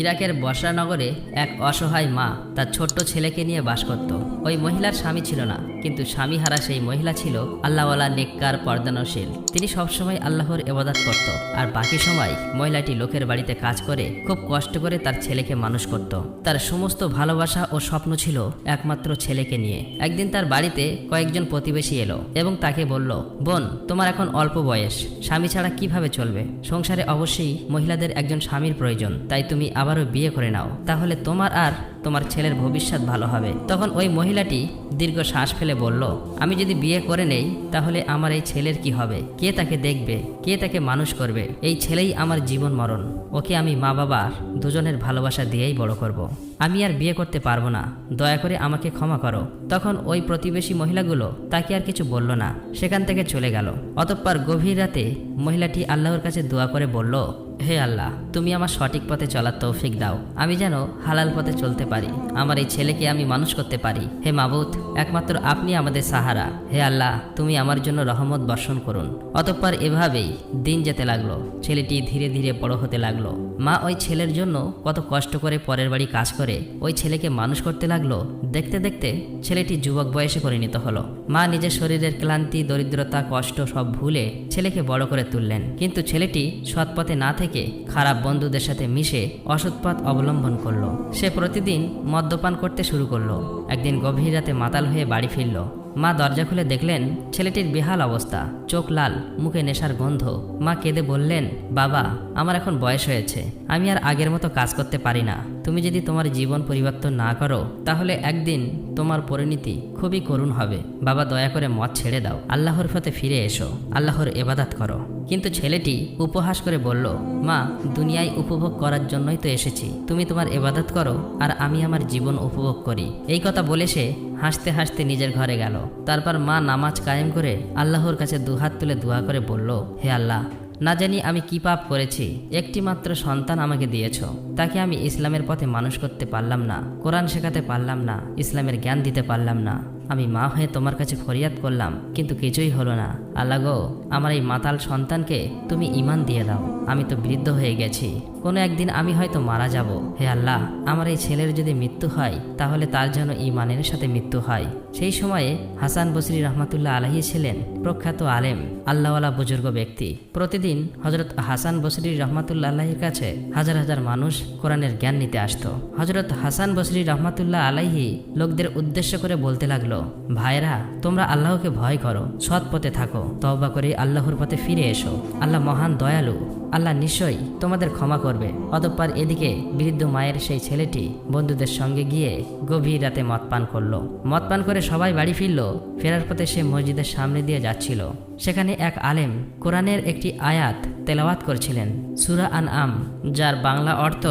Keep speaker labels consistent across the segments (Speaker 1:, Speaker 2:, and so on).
Speaker 1: ইরাকের বসরা নগরে এক অসহায় মা তার ছোট্ট ছেলেকে নিয়ে বাস করত। ওই মহিলার স্বামী ছিল না, কিন্তু স্বামী হারা সেই মহিলা ছিল আল্লাহওয়ালা নেককার, পর্দানশীল। তিনি সবসময় আল্লাহর এবাদাত করত আর বাকি সময় মহিলাটি লোকের বাড়িতে কাজ করে খুব কষ্ট করে তার ছেলেকে মানুষ করত। তার সমস্ত ভালোবাসা ও স্বপ্ন ছিল একমাত্র ছেলেকে নিয়ে। একদিন তার বাড়িতে কয়েকজন প্রতিবেশী এলো এবং তাকে বলল, বোন, তোমার এখন অল্প বয়স, স্বামী ছাড়া কীভাবে চলবে? সংসারে অবশ্যই মহিলাদের একজন স্বামীর প্রয়োজন, তাই তুমি আবারও বিয়ে করে নাও। তাহলে তোমার আর তোমার ছেলের ভবিষ্যৎ ভালো হবে। তখন ওই মহিলাটি দীর্ঘ শ্বাস ফেলে বলল, আমি যদি বিয়ে করে নেই, তাহলে আমার এই ছেলের কি হবে? কে তাকে দেখবে? কে তাকে মানুষ করবে? এই ছেলেই আমার জীবন মরণ। ওকে আমি মা বাবার দুজনের ভালোবাসা দিয়েই বড় করব। আমি আর বিয়ে করতে পারব না। দয়া করে আমাকে ক্ষমা করো। তখন ওই প্রতিবেশী মহিলাগুলো তাকে আর কিছু বলল না। সেখান থেকে চলে গেল। অতঃপর গভীর রাতে মহিলাটি আল্লাহর কাছে দোয়া করে বলল হে আল্লাহ, তুমি আমার সঠিক পথে চলার তৌফিক দাও। আমি যেন হালাল পথে চলতে পারি। আমার এই ছেলেকে আমি মানুষ করতে পারি। হে মাবুত একমাত্র আপনি আমাদের সাহারা। হে আল্লাহ, তুমি আমার জন্য রহমত বর্ষণ করুন। অতঃপর এভাবেই দিন যেতে লাগল। ছেলেটি ধীরে ধীরে বড় হতে লাগল। মা ওই ছেলের জন্য কত কষ্ট করে পরের বাড়ি কাজ করে, ওই ছেলেকে মানুষ করতে লাগল। দেখতে দেখতে ছেলেটি যুবক বয়সে পরিণত হলো। মা নিজের শরীরের ক্লান্তি, দরিদ্রতা, কষ্ট সব ভুলে ছেলেকে বড় করে তুললেন। কিন্তু ছেলেটি সৎপথে না থেকে খারাপ বন্ধুদের সাথে মিশে অসৎপথ অবলম্বন করল। সে প্রতিদিন মদ্যপান করতে শুরু করল। একদিন গভীর রাতে মাতাল হয়ে বাড়ি ফিরল। মা দরজা খুলে দেখলেন ছেলেটির বেহাল অবস্থা, চোখ লাল, মুখে নেশার গন্ধ। মা কেঁদে বললেন, বাবা, আমার এখন বয়স হয়েছে, আমি আর আগের মতো কাজ করতে পারি না। তুমি যদি তোমার জীবন পরিবর্তন না করো, তাহলে একদিন তোমার পরিণতি খুবই করুণ হবে। বাবা, দয়া করে মদ ছেড়ে দাও। আল্লাহর ফতে ফিরে এসো, আল্লাহর এবাদাত করো। কিন্তু ছেলেটি উপহাস করে বলল, মা, দুনিয়ায় উপভোগ করার জন্যই তো এসেছি। তুমি তোমার এবাদত করো, আর আমি আমার জীবন উপভোগ করি। এই কথা বলে সে হাসতে হাসতে নিজের ঘরে গেল। তারপর মা নামাজ কায়েম করে আল্লাহর কাছে দুহাত তুলে দোয়া করে বলল, হে আল্লাহ, না জানি আমি কি পাপ করেছি একটি মাত্র সন্তান আমাকে দিয়েছ। তাকে আমি ইসলামের পথে মানুষ করতে পারলাম না, কোরআন শেখাতে পারলাম না, ইসলামের জ্ঞান দিতে পারলাম না। আমি মা হয়ে তোমার কাছে ফরিয়াদ করলাম, কিন্তু কিছুই হলো না। আল্লাহ গো, আমার এই মাতাল সন্তানকে তুমি ইমান দিয়ে দাও, আমি তো বৃদ্ধ হয়ে গেছি। কোনো একদিন আমি হয়তো মারা যাব। হে আল্লাহ, আমার এই ছেলের যদি মৃত্যু হয়, তাহলে তার যেন ইমানের সাথে মৃত্যু হয়। সেই সময়ে হাসান বসরি রহমাতুল্লাহ আলহী ছিলেন প্রখ্যাত আলেম, আল্লাহওয়ালা বুজুর্গ ব্যক্তি। প্রতিদিন হজরত হাসান বসরি রহমাতুল্লাহ আলাহির কাছে হাজার হাজার মানুষ কোরআনের জ্ঞান নিতে আসতো। হজরত হাসান বসরি রহমাতুল্লাহ আলাইহি লোকদের উদ্দেশ্য করে বলতে লাগল ভাইরা তোমরা আল্লাহকে ভয় করো, সৎ পথে থাকো, তওবা করে আল্লাহর পথে ফিরে এসো। আল্লাহ মহান দয়ালু, আল্লাহ নিশ্চয়ই তোমাদের ক্ষমা করবে। অতঃপর এদিকে বৃদ্ধ মায়ের সেই ছেলেটি বন্ধুদের সঙ্গে গিয়ে গভীর রাতে মদ পান করল। মদ পান করে সবাই বাড়ি ফিরল। ফেরার পথে সে মসজিদের সামনে দিয়ে যাচ্ছিল। সেখানে এক আলেম কোরআনের একটি আয়াত তেলাওয়াত করছিলেন সুরা আন আম যার বাংলা অর্থ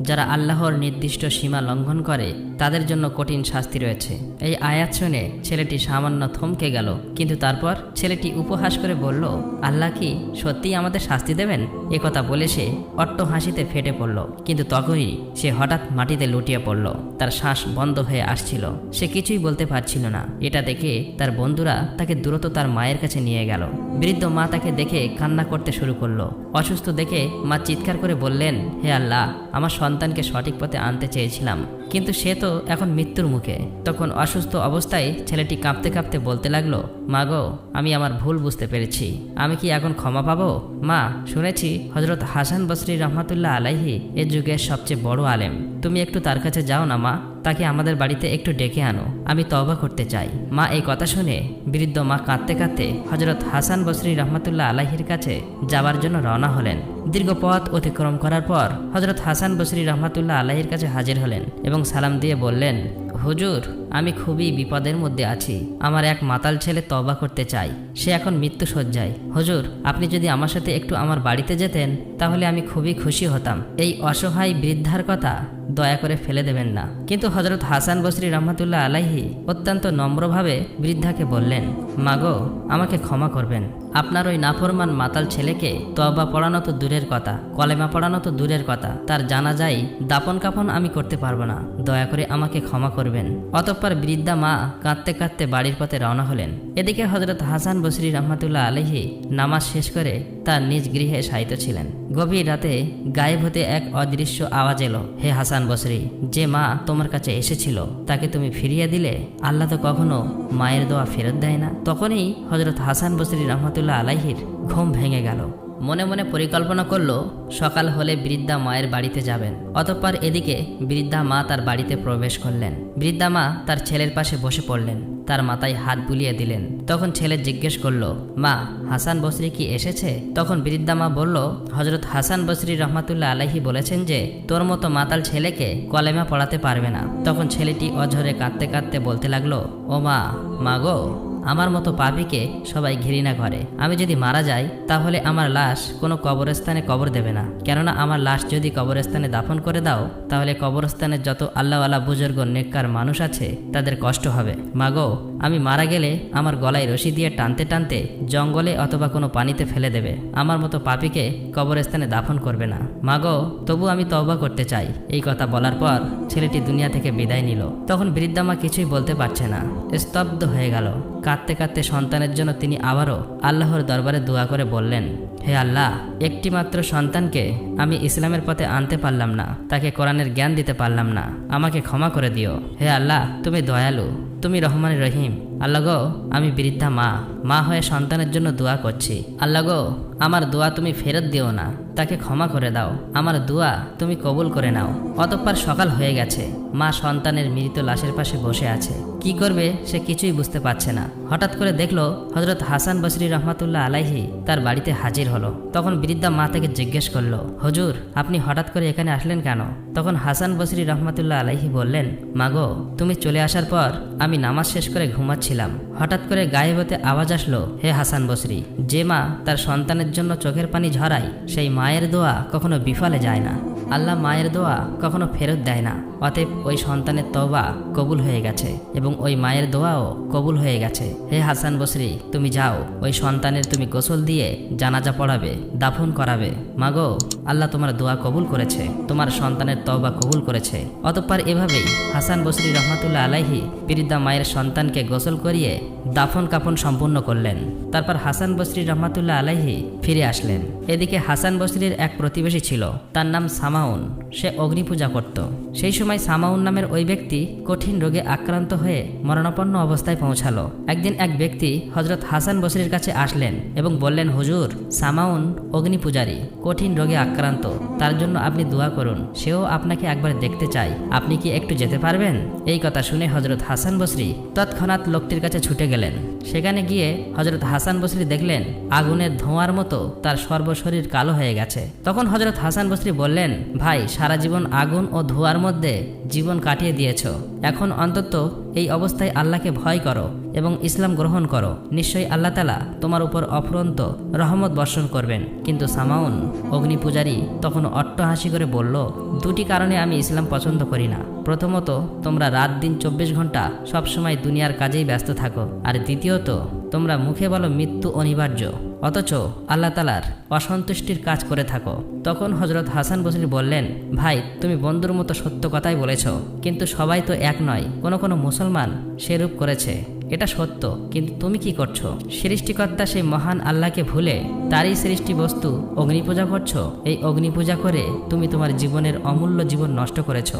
Speaker 1: যারা আল্লাহর নির্দিষ্ট সীমা লঙ্ঘন করে, তাদের জন্য কঠিন শাস্তি রয়েছে। এই আয়াত শুনে ছেলেটি সামান্য থমকে গেল। কিন্তু তারপর ছেলেটি উপহাস করে বলল, আল্লাহ কি সত্যিই আমাদের শাস্তি দেবেন? এ কথা বলে সে অট্ট হাসিতে ফেটে পড়ল। কিন্তু তখনই সে হঠাৎ মাটিতে লুটিয়ে পড়ল। তার শ্বাস বন্ধ হয়ে আসছিল। সে কিছুই বলতে পারছিল না। এটা দেখে তার বন্ধুরা তাকে দ্রুত তার মায়ের কাছে নিয়ে গেল। বৃদ্ধ মা তাকে দেখে কান্না করতে শুরু করল। অসুস্থ দেখে মা চিৎকার করে বললেন, হে আল্লাহ, আমার সন্তানকে সঠিক পথে আনতে চেয়েছিলাম। কিন্তু সে তো এখন মৃত্যুর মুখে। তখন অসুস্থ অবস্থায় ছেলেটি কাঁপতে কাঁপতে বলতে লাগল, মা গো, আমি আমার ভুল বুঝতে পেরেছি। আমি কি এখন ক্ষমা পাবো? মা, শুনেছি হজরত হাসান বসরি রহমাতুল্লাহ আলাইহি এ যুগের সবচেয়ে বড় আলেম। তুমি একটু তার কাছে যাও না, মা। তাকে আমাদের বাড়িতে একটু ডেকে আনো, আমি তবা করতে চাই। মা এই কথা শুনে বৃদ্ধ মা কাঁদতে কাঁদতে হজরত হাসান বসরি রহমতুল্লাহ আলাহির কাছে যাবার জন্য রওনা হলেন। দীর্ঘ পথ অতিক্রম করার পর হজরত হাসান বসরি রহমতুল্লাহ আলাহির কাছে হাজির হলেন এবং সালাম দিয়ে বললেন, হুজুর আমি খুবই বিপদের মধ্যে আছি। আমার এক মাতাল ছেলে তবা করতে চাই সে এখন মৃত্যু সজ্জায় হুজুর, আপনি যদি আমার সাথে একটু আমার বাড়িতে যেতেন, তাহলে আমি খুবই খুশি হতাম। এই অসহায় বৃদ্ধার কথা দয়া করে ফেলে দেবেন না। কিন্তু হজরত হাসান বসরি রহমতুল্লাহ আলাইহি অত্যন্ত নম্রভাবে বৃদ্ধাকে বললেন, মাগো, আমাকে ক্ষমা করবেন। আপনার ওই নাফরমান মাতাল ছেলেকে তবা পড়ানো তো দূরের কথা, কলেমা পড়ানো তো দূরের কথা। তার জানা যায় দাপন কাপন আমি করতে পারব না। দয়া করে আমাকে ক্ষমা করবেন। অতঃপর অতঃপর বৃদ্ধা মা কাঁদতে কাঁদতে বাড়ির পথে রওনা হলেন। এদিকে হজরত হাসান বসরি রহমাতুল্লাহ আলহি নামাজ শেষ করে তার নিজ গৃহে শায়িত ছিলেন। গভীর রাতে গায়েব হতে এক অদৃশ্য আওয়াজ এলো, হে হাসান বসরি, যে মা তোমার কাছে এসেছিল, তাকে তুমি ফিরিয়ে দিলে? আল্লাহ তো কখনো মায়ের দোয়া ফেরত দেয় না। তখনই হজরত হাসান বসরি রহমতুল্লাহ আলাইহির ঘুম ভেঙে গেল। মনে মনে পরিকল্পনা করল, সকাল হলে বৃদ্ধা মায়ের বাড়িতে যাবেন। অতঃপর এদিকে বৃদ্ধা মা তার বাড়িতে প্রবেশ করলেন। বৃদ্ধা মা তার ছেলের পাশে বসে পড়লেন। তার মাথায় হাত বুলিয়ে দিলেন। তখন ছেলে জিজ্ঞেস করল, মা, হাসান বসরি কি এসেছে? তখন বৃদ্ধা মা বলল হজরত হাসান বসরি রহমাতুল্লাহ আলাহি বলেছেন যে, তোর মতো মাতাল ছেলেকে কলেমা পড়াতে পারবে না। তখন ছেলেটি অঝরে কাঁদতে কাঁদতে বলতে লাগল, ও মা মা গো। আমার মতো পাপিকে সবাই ঘৃণা করে। আমি যদি মারা যাই, তাহলে আমার লাশ কোনো কবরস্থানে কবর দেবে না। কেননা আমার লাশ যদি কবরস্থানে দাফন করে দাও, তাহলে কবরস্থানের যত আল্লাহওয়ালা বুজুর্গ, নেককার মানুষ আছে, তাদের কষ্ট হবে। মাগো আমি মারা গেলে আমার গলায় রশি দিয়ে টানতে টানতে জঙ্গলে অথবা কোনো পানিতে ফেলে দেবে। আমার মতো পাপিকে কবরস্থানে দাফন করবে না। মাগো, তবু আমি তওবা করতে চাই। এই কথা বলার পর ছেলেটি দুনিয়া থেকে বিদায় নিল। তখন বৃদ্ধামা কিছুই বলতে পারছে না। স্তব্ধ হয়ে গেল। কাঁদতে কাঁদতে সন্তানের জন্য তিনি আবারও আল্লাহর দরবারে দোয়া করে বললেন, হে আল্লাহ একটি মাত্র সন্তানকে আমি ইসলামের পথে আনতে পারলাম না। তাকে কোরআনের জ্ঞান দিতে পারলাম না। আমাকে ক্ষমা করে দিও। হে আল্লাহ, তুমি দয়ালু। তুমি রহমান রহিম। আল্লাহ গো, আমি বৃদ্ধা মা। মা হয়ে সন্তানের জন্য দোয়া করছি। আল্লাহ গো, আমার দোয়া তুমি ফেরত দিও না। তাকে ক্ষমা করে দাও। আমার দোয়া তুমি কবুল করে নাও। অতঃপর সকাল হয়ে গেছে। মা সন্তানের মৃত লাশের পাশে বসে আছে। কি করবে সে কিছুই বুঝতে পারছে না। হঠাৎ করে দেখল হজরত হাসান বসরি রহমাতুল্লাহ আলাইহি তার বাড়িতে হাজির হলো। তখন বৃদ্ধা মা তাকে জিজ্ঞেস করল, হজুর, আপনি হঠাৎ করে এখানে আসলেন কেন? তখন হাসান বসরি রহমাতুল্লাহ আলাইহি বললেন মাগো তুমি চলে আসার পর আমি নামাজ শেষ করে ঘুমাচ্ছিলাম হঠাৎ করে গায়ে হতে আওয়াজ আসলো, হে হাসান বসরি, যে মা তার সন্তানের জন্য চোখের পানি ঝরায়, সেই মায়ের দোয়া কখনো বিফলে যায় না। আল্লাহ মায়ের দোয়া কখনো ফেরত দেয় না। অতএব ওই সন্তানের তওবা কবুল হয়ে গেছে এবং ওই মায়ের দোয়াও কবুল হয়ে গেছে। হে হাসান বসরি, তুমি যাও, ওই সন্তানের তুমি গোসল দিয়ে জানাজা পড়াবে, দাফন করাবে। মাগো, আল্লাহ তোমার দোয়া কবুল করেছে, তোমার সন্তানের তওবা কবুল করেছে। অতঃপর এভাবেই হাসান বসরি রহমাতুল্লাহ আলাইহি বৃদ্ধা মায়ের সন্তানকে গোসল করিয়ে দাফন কাফন সম্পূর্ণ করলেন। তারপর হাসান বসরি রহমাতুল্লাহ আলাইহি ফিরে আসলেন। এদিকে হাসান বসরির এক প্রতিবেশী ছিল, তার নাম সামাউন। সে অগ্নি পূজা করত। সেই সময় সামাউন নামের ওই ব্যক্তি কঠিন রোগে আক্রান্ত হয়ে মরণাপন্ন অবস্থায় পৌঁছালো। একদিন এক ব্যক্তি হজরত হাসান বসরির কাছে আসলেন এবং বললেন, হুজুর, সামাউন অগ্নি পূজারী, কঠিন রোগে আক্রান্ত। তার জন্য আপনি দোয়া করুন, সেও আপনাকে একবার দেখতে চাই। আপনি কি একটু যেতে পারবেন? এই কথা শুনে হজরত হাসান বসরি তৎক্ষণাৎ লোকটির কাছে ছুটে গেলেন। সেখানে গিয়ে হজরত হাসান বসরি দেখলেন, আগুনের ধোঁয়ার মতো তার সর্বশরীর কালো হয়ে গেছে। তখন হজরত হাসান বসরি বললেন, ভাই, সারা জীবন আগুন ও ধোঁয়ার মধ্যে জীবন কাটিয়ে দিয়েছ। এখন অন্তত এই অবস্থায় আল্লাহকে ভয় করো এবং ইসলাম গ্রহণ করো। নিশ্চয়ই আল্লাহ তালা তোমার উপর অফুরন্ত রহমত বর্ষণ করবেন। কিন্তু সামাউন অগ্নি পূজারী তখন অট্টহাসি করে বলল, দুটি কারণে আমি ইসলাম পছন্দ করি না। প্রথমত, তোমরা রাত দিন চব্বিশ ঘণ্টা সবসময় দুনিয়ার কাজেই ব্যস্ত থাকো। আর দ্বিতীয়ত, তোমরা মুখে বলো মৃত্যু অনিবার্য। অথচ আল্লাহ তালার অসন্তুষ্টির কাজ করে থাকো। তখন হজরত হাসান বসরি বললেন, ভাই, তুমি বন্ধুর মতো সত্য কথাই বলেছ, কিন্তু সবাই তো এক নয়। কোনো কোনো মুসলমান সেরূপ করেছে। এটা সত্য, কিন্তু তুমি কি করছ? সৃষ্টিকর্তা সেই মহান আল্লাহকে ভুলে তারই সৃষ্টি বস্তু অগ্নি পূজা করছ? এই অগ্নি পূজা করে তুমি তোমার জীবনের অমূল্য জীবন নষ্ট করেছ।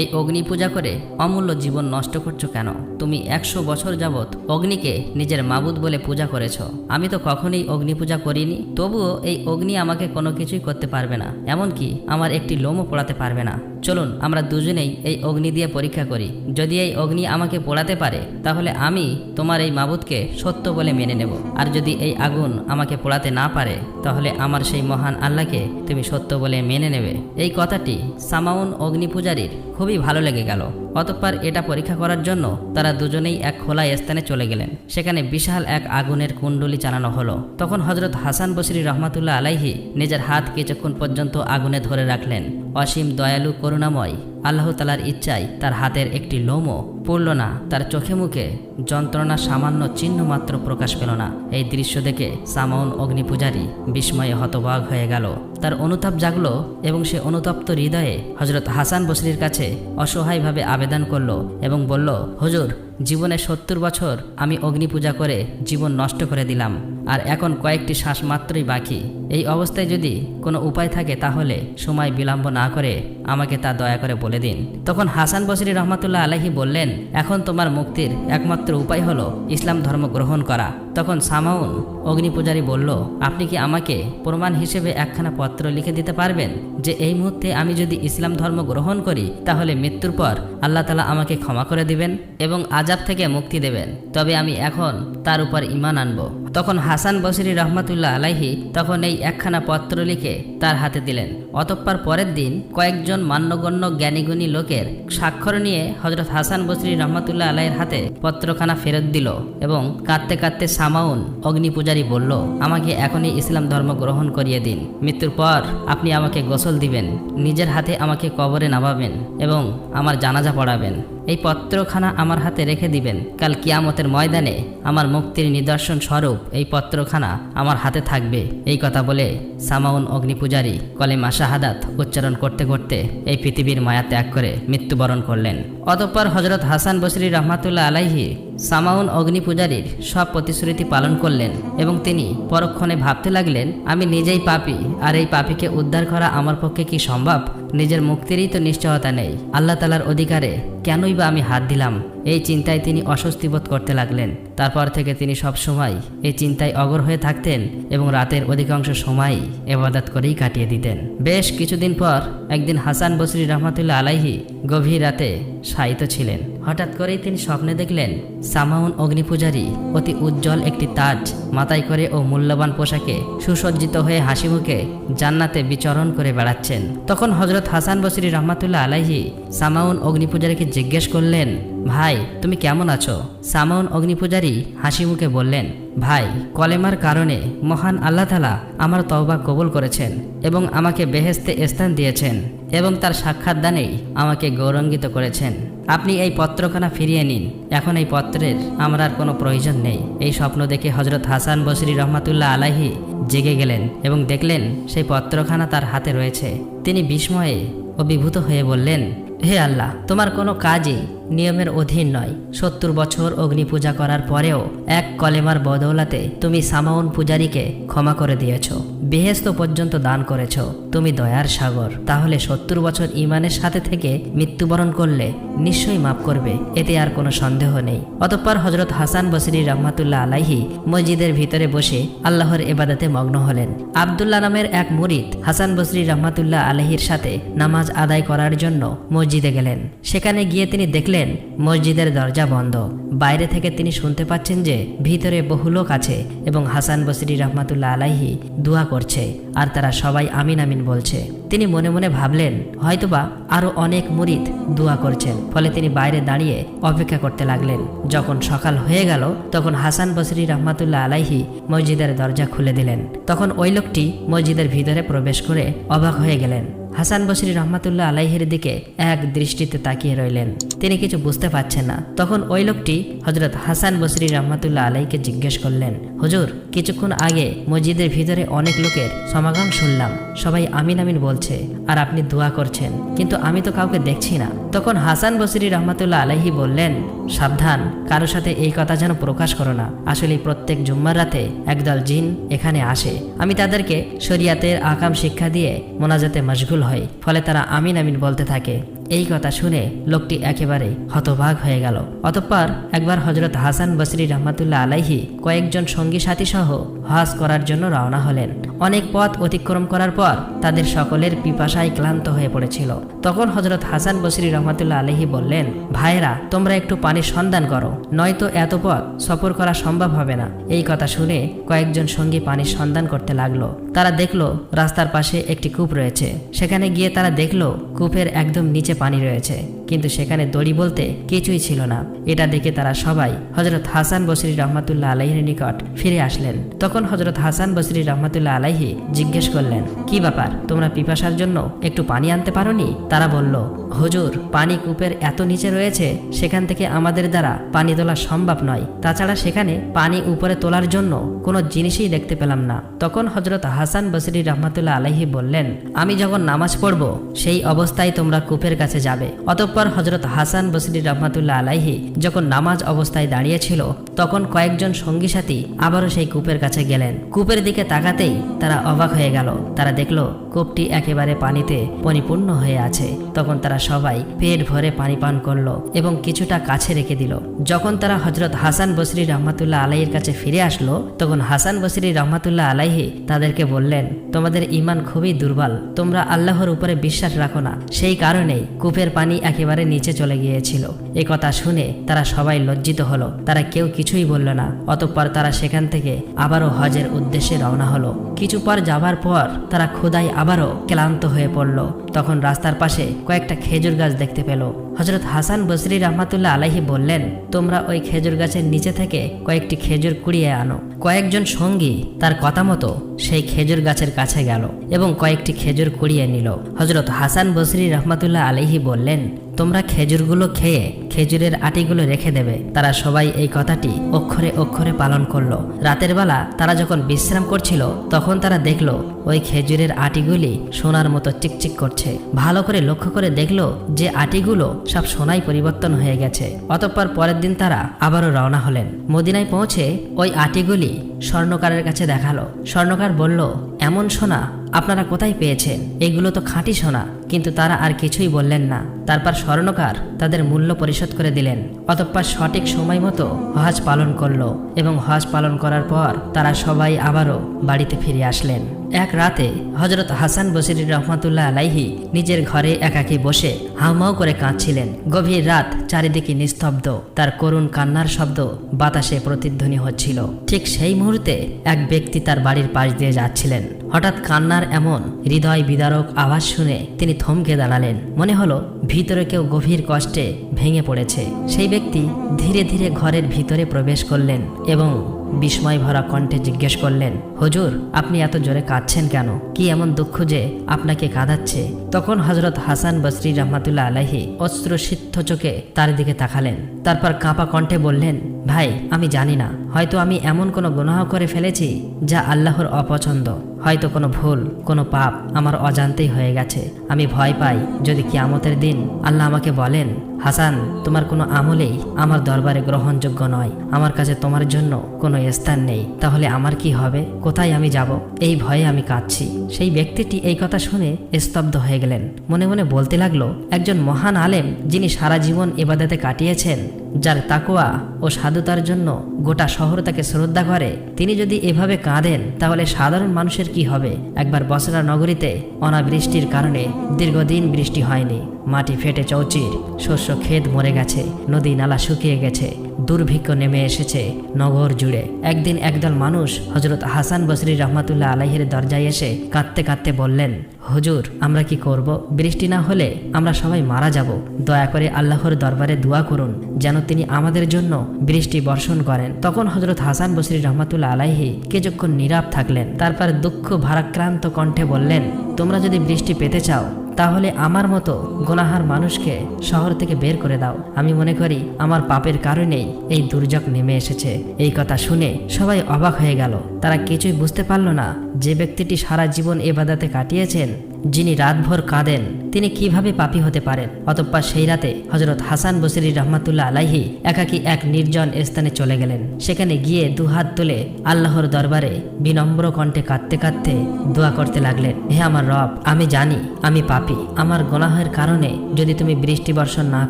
Speaker 1: এই অগ্নি পূজা করে অমূল্য জীবন নষ্ট করছ কেন? তুমি একশো বছর যাবৎ অগ্নিকে নিজের মাবুদ বলে পূজা করেছ। আমি তো কখনোই অগ্নি পূজা করিনি, তবুও এই অগ্নি আমাকে কোনো কিছুই করতে পারবে না, এমনকি আমার একটি লোমও পোড়াতে পারবে না। চলুন, আমরা দুজনেই এই অগ্নি দিয়ে পরীক্ষা করি। যদি এই অগ্নি আমাকে পোড়াতে পারে, তাহলে আমি তোমার এই মাবুদকে সত্য বলে মেনে নেব। আর যদি এই আগুন আমাকে পোড়াতে না পারে, তাহলে আমার সেই মহান আল্লাহকে তুমি সত্য বলে মেনে নেবে। এই কথাটি সামাউন অগ্নি পূজারীর খুবই ভালো লেগে গেল। অতঃপর এটা পরীক্ষা করার জন্য তারা দুজনেই এক খোলা স্থানে চলে গেলেন। সেখানে বিশাল এক আগুনের কুণ্ডলি চালানো হলো। তখন হজরত হাসান বসরি রহমাতুল্লাহ আলাইহি নিজের হাত কিছুক্ষণ পর্যন্ত আগুনে ধরে রাখলেন। অসীম দয়ালু, করুণাময়, আল্লাহ তালার ইচ্ছায় তার হাতের একটি লোমও পড়ল না। তার চোখে মুখে যন্ত্রণা সামান্য চিহ্ন মাত্র প্রকাশ পেল না। এই দৃশ্য দেখে সামাউন অগ্নিপূজারী বিস্ময়ে হতবাগ হয়ে গেল। তার অনুতাপ জাগলো এবং সে অনুতপ্ত হৃদয়ে হজরত হাসান বসরির কাছে অসহায়ভাবে আবেদন করল এবং বলল, হুজুর, জীবনে সত্তর বছর আমি অগ্নি পূজা করে জীবন নষ্ট করে দিলাম। আর এখন কয়েকটি শ্বাস মাত্রই বাকি। এই অবস্থায় যদি কোনো উপায় থাকে তাহলে সময় বিলম্ব না করে আমাকে তা দয়া করে বলে দিন। তখন হাসান বসরি রহমতুল্লাহ আলাহি বললেন, এখন তোমার মুক্তির একমাত্র উপায় হলো ইসলাম ধর্ম গ্রহণ করা। তখন সামাউন অগ্নি পূজারী বলল, আপনি কি আমাকে প্রমাণ হিসেবে একখানা পত্র লিখে দিতে পারবেন যে এই মুহূর্তে আমি যদি ইসলাম ধর্ম গ্রহণ করি তাহলে মৃত্যুর পর আল্লাহ তালা আমাকে ক্ষমা করে দিবেন এবং আজাব থেকে মুক্তি দেবেন। তবে আমি এখন তার উপর ইমান আনব। তখন হাসান বসরি রহমতুল্লাহ আলাইহি তখন এই একখানা পত্র লিখে তার হাতে দিলেন। অতঃপর পরের দিন কয়েকজন মান্যগণ্য জ্ঞানীগুণী লোকের স্বাক্ষর নিয়ে হজরত হাসান বসরি রহমতুল্লাহ আলাইয়ের হাতে পত্রখানা ফেরত দিল এবং কাঁদতে কাঁদতে সামাউন অগ্নি পূজারী বলল, আমাকে এখনই ইসলাম ধর্ম গ্রহণ করিয়ে দিন। মৃত্যুর পর আপনি আমাকে গোসল দিবেন, নিজের হাতে আমাকে কবরে নামাবেন এবং আমার জানাজা পড়াবেন। এই পত্রখানা আমার হাতে রেখে দিবেন। কাল কিয়ামতের ময়দানে আমার মুক্তির নিদর্শন স্বরূপ এই পত্রখানা আমার হাতে থাকবে। এই কথা বলে সামাউন অগ্নিপূজারী কলেমা শাহাদাত উচ্চারণ করতে করতে এই পৃথিবীর মায়া ত্যাগ করে মৃত্যুবরণ করলেন। অতঃপর হজরত হাসান বসরি রহমাতুল্লাহ আলাইহি সামাউন অগ্নিপূজারীর সব প্রতিশ্রুতি পালন করলেন এবং তিনি পরক্ষণে ভাবতে লাগলেন, আমি নিজেই পাপী, আর এই পাপীকে উদ্ধার করা আমার পক্ষে কি সম্ভব? নিজের মুক্তিরই তো নিশ্চয়তা নেই। আল্লাহ তালার অধিকারে কেনই বা আমি হাত দিলাম? এই চিন্তায় তিনি অস্বস্তি বোধ করতে লাগলেন। তারপর থেকে তিনি সব সময় এই চিন্তায় অগর হয়ে থাকতেন এবং রাতের অধিকাংশ সময় এবাদত করেই কাটিয়ে দিতেন। বেশ কিছুদিন পর একদিন হাসান বসরি রহমতুল্লাহ আলাইহি গভীর রাতে শায়িত ছিলেন। হঠাৎ করেই তিনি স্বপ্নে দেখলেন, সামাউন অগ্নিপূজারী অতি উজ্জ্বল একটি তাজ মাথায় করে ও মূল্যবান পোশাকে সুসজ্জিত হয়ে হাসি মুখে জান্নাতে বিচরণ করে বেড়াচ্ছেন। তখন হজরত হাসান বসরি রহমাতুল্লাহ আলাইহি সামাউন অগ্নিপূজারীকে জিজ্ঞেস করলেন, ভাই, তুমি কেমন আছো? সামাউন অগ্নিপূজারী হাসি মুখে বললেন, ভাই, কলেমার কারণে মহান আল্লাহ তালা আমার তওবা কবুল করেছেন এবং আমাকে বেহেস্তে স্থান দিয়েছেন। এবং তার সাক্ষাৎ দানেই আমাকে গৌরঙ্গিত করেছেন। আপনি এই পত্রখানা ফিরিয়ে নিন। এখন এই পত্রের আমার আর কোনো প্রয়োজন নেই। এই স্বপ্ন দেখে হজরত হাসান বসরি রহমাতুল্লাহ আলাহি জেগে গেলেন এবং দেখলেন সেই পত্রখানা তার হাতে রয়েছে। তিনি বিস্ময়ে অভিভূত হয়ে বললেন, হে আল্লাহ, তোমার কোনো কাজই নিয়মের অধীন নয়। সত্তর বছর অগ্নি পূজা করার পরেও এক কলেমার বদৌলাতে তুমি সামাউন পূজারীকে ক্ষমা করে দিয়েছ। বেহেস্ত পর্যন্ত দান করেছ। তুমি দয়ার সাগর। তাহলে সত্তর বছর ইমানের সাথে থেকে মৃত্যুবরণ করলে নিশ্চয়ই মাফ করবে, এতে আর কোনো সন্দেহ নেই। অতঃপর হজরত হাসান বসরি রহমাতুল্লাহ আলাইহি মসজিদের ভিতরে বসে আল্লাহর এবাদাতে মগ্ন হলেন। আবদুল্লাহ নামের এক মুরিদ হাসান বসরি রহমাতুল্লাহ আলাহির সাথে নামাজ আদায় করার জন্য মসজিদে গেলেন। সেখানে গিয়ে তিনি দেখলেন, মসজিদের দরজা বন্ধ। বাইরে থেকে তিনি শুনতে পাচ্ছেন যে ভিতরে বহু লোক আছে এবং হাসান বসরি রহমাতুল্লাহ আলাইহি দোয়া করছে, আর তারা সবাই আমিন আমিন বলছে। তিনি মনে মনে ভাবলেন, হয়তোবা আরও অনেক মুরিদ দোয়া করছেন। ফলে তিনি বাইরে দাঁড়িয়ে অপেক্ষা করতে লাগলেন। যখন সকাল হয়ে গেল, তখন হাসান বসরি রহমাতুল্লাহ আলাইহি মসজিদের দরজা খুলে দিলেন। তখন ওই লোকটি মসজিদের ভিতরে প্রবেশ করে অবাক হয়ে গেলেন। হাসান বসরি রহমাতুল্লাহ আলাইহের দিকে এক দৃষ্টিতে তাকিয়ে রইলেন। তিনি কিছু বুঝতে পারছেন না। তখন ওই লোকটি হজরত হাসান বসরি রহমাতুল্লাহ আলাইকে জিজ্ঞেস করলেন, হুজুর, কিছুক্ষণ আগে মসজিদের ভিতরে অনেক লোকের সমাগম শুনলাম। সবাই আমিন আমিন বলছে আর আপনি দোয়া করছেন, কিন্তু আমি তো কাউকে দেখছি না। তখন হাসান বসরি রহমাতুল্লাহ আলাইহি বললেন, সাবধান, কারও সাথে এই কথা যেন প্রকাশ করো না। আসলে প্রত্যেক জুম্মার রাতে একদল জিন এখানে আসে। আমি তাদেরকে শরিয়াতের আকাম শিক্ষা দিয়ে মোনাজাতে মশগুল হই ফলে তারা আমিন আমিন বলতে থাকে। এই কথা শুনে লোকটি একেবারে হতভাগ হয়ে গেল। অতঃপর একবার হজরত হাসান বসরি রহমাতুল্লাহ আলাইহি কয়েকজন সঙ্গী সাথী সহ হজ করার জন্য রওনা হলেন। অনেক পথ অতিক্রম করার পর তাদের সকলের পিপাসায় ক্লান্ত হয়ে পড়েছিল। তখন হজরত হাসান বসরি রহমাতুল্লাহ আলহি বললেন ভাইরা তোমরা একটু পানির সন্ধান করো, নয়তো এত পথ সফর করা সম্ভব হবে না। এই কথা শুনে কয়েকজন সঙ্গী পানির সন্ধান করতে লাগল। তারা দেখল রাস্তার পাশে একটি কূপ রয়েছে। সেখানে গিয়ে তারা দেখল কূপের একদম নিচে পানি রয়েছে। কিন্তু সেখানে দড়ি বলতে কিছুই ছিল না। এটা দেখে তারা সবাই হজরত হাসান বসরি রহমাতুল্লাহ আলাইহির নিকট ফিরে আসলেন। তখন হজরত হাসান বসরি রহমাতুল্লাহ আলাইহি জিজ্ঞেস করলেন, কি ব্যাপার? তোমরা পিপাসার জন্য একটু পানি আনতে পারোনি? তারা বলল, হুজুর, পানি কূপের এত নিচে রয়েছে, সেখান থেকে আমাদের দ্বারা পানি তোলা সম্ভব নয়। তাছাড়া সেখানে পানি উপরে তোলার জন্য কোনো জিনিসই দেখতে পেলাম না। তখন হজরত হাসান বসরি রহমাতুল্লাহ আলাইহি বললেন, আমি যখন নামাজ পড়ব, সেই অবস্থায় তোমরা কূপের কাছে যাবে। অতঃপর হজরত হাসান বসরি রহমাতুল্লাহ আলাইহি যখন নামাজ অবস্থায় দাঁড়িয়েছিল, তখন কয়েকজন সঙ্গী সাথী আবারও সেই কূপের কাছে গেলেন। কূপের দিকে তাকাতেই তারা অবাক হয়ে গেল। তারা দেখল, কূপটি একেবারে পানিতে পরিপূর্ণ হয়ে আছে। তখন তারা সবাই পেট ভরে পানি পান করল এবং কিছুটা কাছে রেখে দিল। যখন তারা হজরত হাসান বসরি রহমাতুল্লাহ আলাইয়ের কাছে ফিরে আসলো, তখন হাসান বসরি রহমাতুল্লাহ আলাইহি তাদেরকে বললেন, তোমাদের ইমান খুবই দুর্বল। তোমরা আল্লাহর উপরে বিশ্বাস রাখো না। সেই কারণেই কূপের পানি একেবারে নিচে চলে গিয়েছিল। এ কথা শুনে তারা সবাই লজ্জিত হলো। তারা কেউ কিছুই বলল না। অতঃপর তারা সেখান থেকে আবারও হজের উদ্দেশ্যে রওনা হলো। কিছু পর যাবার পর তারা খোদাই আবারও ক্লান্ত হয়ে পড়ল। তখন রাস্তার পাশে কয়েকটা খেজুর গাছ দেখতে পেল। হজরত হাসান বসরি রহমাতুল্লাহ আলাহি বললেন, তোমরা ওই খেজুর গাছের নিচে থেকে কয়েকটি খেজুর কুড়িয়ে আনো। কয়েকজন সঙ্গী তার কথা মতো সেই খেজুর গাছের কাছে গেল এবং কয়েকটি খেজুর কুড়িয়ে নিল। হজরত হাসান বসরি রহমাতুল্লাহ আলাইহি বললেন, তোমরা খেজুরগুলো খেয়ে খেজুরের আটিগুলো রেখে দেবে। তারা সবাই এই কথাটি অক্ষরে অক্ষরে পালন করল। রাতের বেলা তারা যখন বিশ্রাম করছিল, তখন তারা দেখল ওই খেজুরের আটিগুলি সোনার মতো চিকচিক করছে। ভালো করে লক্ষ্য করে দেখল যে আটিগুলো সব সোনাই পরিবর্তন হয়ে গেছে। অতঃপর পরের দিন তারা আবারও রওনা হলেন। মদিনায় পৌঁছে ওই আটিগুলি স্বর্ণকারের কাছে দেখাল। স্বর্ণকার বলল এমন সোনা আপনারা কোথায় পেয়েছেন? এগুলো তো খাঁটি সোনা, কিন্তু তারা আর কিছুই বললেন না। তারপর স্বর্ণকার তাদের মূল্য পরিশোধ করে দিলেন। অতঃপর সঠিক সময় মতো হজ পালন করল এবং হজ পালন করার পর তারা সবাই আবারও বাড়িতে ফিরে আসলেন। এক রাতে হজরত হাসান বসির রহমাতুল্লাহ আলাইহি নিজের ঘরে একাকী বসে হাউমাউ করে কাঁদছিলেন। গভীর রাত চারিদিকে নিস্তব্ধ, তার করুণ কান্নার শব্দ বাতাসে প্রতিধ্বনি হচ্ছিল। ঠিক সেই মুহূর্তে এক ব্যক্তি তার বাড়ির পাশ দিয়ে যাচ্ছিলেন। হঠাৎ কান্নার এমন হৃদয় বিদারক আওয়াজ শুনে তিনি থমকে দাঁড়ালেন। মনে হলো ভিতরে কেউ গভীর কষ্টে ভেঙে পড়েছে। সেই ব্যক্তি ধীরে ধীরে ঘরের ভিতরে প্রবেশ করলেন এবং বিস্ময় ভরা কণ্ঠে জিজ্ঞেস করলেন, হুজুর, আপনি এত জোরে কাঁদছেন কেন? কি এমন দুঃখ যে আপনাকে কাঁদাচ্ছে? তখন হজরত হাসান বসরি রহমাতুল্লাহ আলাহি অস্ত্র সিদ্ধ চোখে তার দিকে তাকালেন। তারপর কাঁপা কণ্ঠে বললেন, ভাই, আমি জানি না। হয়তো আমি এমন কোনো গুনাহ করে ফেলেছি যা আল্লাহর অপছন্দ। হয়তো কোনো ভুল, কোনো পাপ আমার অজান্তেই হয়ে গেছে। আমি ভয় পাই যদি কিয়ামতের দিন আল্লাহ আমাকে বলেন, হাসান, তোমার কোনো আমলেই আমার দরবারে গ্রহণযোগ্য নয়। আমার কাছে তোমার জন্য কোনো স্থান নেই। তাহলে আমার কি হবে? কোথায় আমি যাব? এই ভয়ে আমি কাঁদছি। সেই ব্যক্তিটি এই কথা শুনে স্তব্ধ হয়ে গেলেন। মনে মনে বলতে লাগল, একজন মহান আলেম যিনি সারা জীবন এবাদাতে কাটিয়েছেন যার তাকুয়া ও সাধুতার জন্য গোটা শহর তাকে শ্রদ্ধা করে, তিনি যদি এভাবে কাঁদেন, তাহলে সাধারণ মানুষের কি হবে? একবার বসরা নগরীতে অনাবৃষ্টির কারণে দীর্ঘদিন বৃষ্টি হয়নি। মাটি ফেটে চৌচির, শস্য ক্ষেত মরে গেছে, নদী নালা শুকিয়ে গেছে, দুর্ভিক্ষ নেমে এসেছে নগর জুড়ে। একদিন একদল মানুষ হজরত হাসান বসরি রহমাতুল্লাহ আলাহির দরজায় এসে কাঁদতে কাঁদতে বললেন হুজুর, আমরা কি করব? বৃষ্টি না হলে আমরা সবাই মারা যাব। দয়া করে আল্লাহর দরবারে দোয়া করুন, যেন তিনি আমাদের জন্য বৃষ্টি বর্ষণ করেন। তখন হজরত হাসান বসরি রহমাতুল্লা আলাহি কিছুক্ষণ নীরব থাকলেন। তারপর দুঃখ ভারাক্রান্ত কণ্ঠে বললেন তোমরা যদি বৃষ্টি পেতে চাও, তাহলে আমার মতো গোনাহার মানুষকে শহর থেকে বের করে দাও। আমি মনে করি আমার পাপের কারণেই এই দুর্যোগ নেমে এসেছে। এই কথা শুনে সবাই অবাক হয়ে গেল। তারা কিছুই বুঝতে পারল না যে ব্যক্তিটি সারা জীবন এবাদাতে কাটিয়েছেন, যিনি রাতভর কাঁদেন তিনি কীভাবে পাপী হতে পারেন অতঃপর সেই রাতে হজরত হাসান বসির রহমাতুল্লাহ আলাহি একাকি এক নির্জন স্থানে চলে গেলেন। সেখানে গিয়ে দুহাত তুলে আল্লাহর দরবারে বিনম্র কণ্ঠে কাঁদতে কাঁদতে দোয়া করতে লাগলেন। হে আমার রব, আমি জানি আমি পাপি। আমার গোনাহের কারণে যদি তুমি বৃষ্টি বর্ষণ না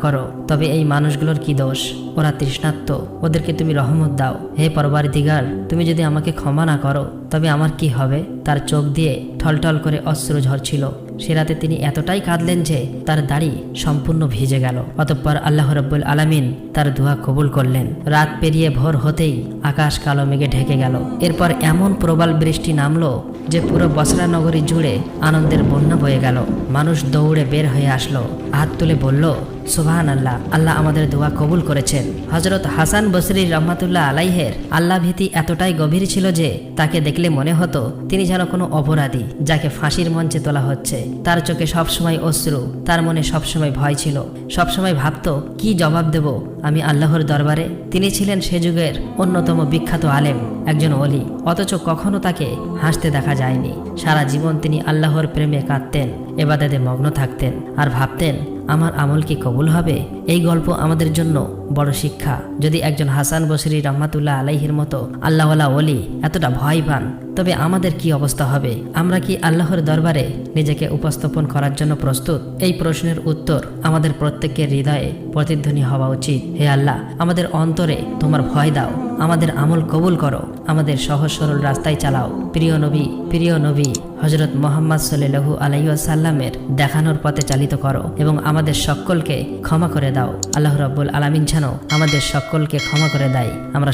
Speaker 1: করো, তবে এই মানুষগুলোর কি দোষ? ওরা তৃষ্ণাত্ম ওদেরকে তুমি রহমত দাও। হে পরবার দিগার তুমি যদি আমাকে ক্ষমা না করো, তবে আমার কি হবে? তার চোখ দিয়ে ঠলঠল করে অশ্রু ঝরছিল। সে রাতে তিনি এতটাই কাঁদলেন যে তার দাড়ি সম্পূর্ণ ভিজে গেল। অতঃপর আল্লাহ রব্বুল আলামিন তার দোয়া কবুল করলেন। রাত পেরিয়ে ভোর হতেই আকাশ কালো মেঘে ঢেকে গেল। এরপর এমন প্রবাল বৃষ্টি নামলো যে পুরো বসরা নগরী জুড়ে আনন্দের বন্যা বয়ে গেল। মানুষ দৌড়ে বের হয়ে আসলো। হাত তুলে বলল সুবাহান আল্লাহ আল্লাহ আমাদের দোয়া কবুল করেছেন। হজরত হাসান বসরি রহমাতুল্লাহ আলাইহের আল্লাহ ভীতি এতটাই গভীর ছিল যে তাকে দেখলে মনে হতো তিনি যেন কোনো অপরাধী, যাকে ফাঁসির মঞ্চে তোলা হচ্ছে। তার চোখে সবসময় অশ্রু, তার মনে সবসময় ভয় ছিল। সবসময় ভাবত, কি জবাব দেব? আমি আল্লাহর দরবারে? তিনি ছিলেন সে যুগের অন্যতম বিখ্যাত আলেম, একজন অলি অথচ কখনো তাকে হাসতে দেখা যায়নি। সারা জীবন তিনি আল্লাহর প্রেমে কাঁদতেন, এবাদাতে মগ্ন থাকতেন, আর ভাবতেন আমার আমল কি কবুল হবে? এই গল্প আমাদের জন্য বড় শিক্ষা। যদি একজন হাসান বসরি রহমাতুল্লাহ আলাইহির মতো আল্লাহওয়ালা ওলি এতটা ভয় পান, তবে আমাদের কি অবস্থা হবে? আমরা কি আল্লাহর দরবারে নিজেকে উপস্থাপন করার জন্য প্রস্তুত? এই প্রশ্নের উত্তর আমাদের প্রত্যেকের হৃদয়ে প্রতিধ্বনি হওয়া উচিত। হে আল্লাহ, আমাদের অন্তরে তোমার ভয় দাও। আমাদের আমল কবুল করো। আমাদের সহজ সরল রাস্তায় চালাও। প্রিয় নবী প্রিয় নবী হজরত মোহাম্মদ সাল্লু আলাইসাল্লামের দেখানোর পথে চালিত করো এবং আমাদের সকলকে ক্ষমা করে দাও। আল্লাহ রব্বুল আলমিন যেন আমাদের সকলকে ক্ষমা করে দেয়। আমরা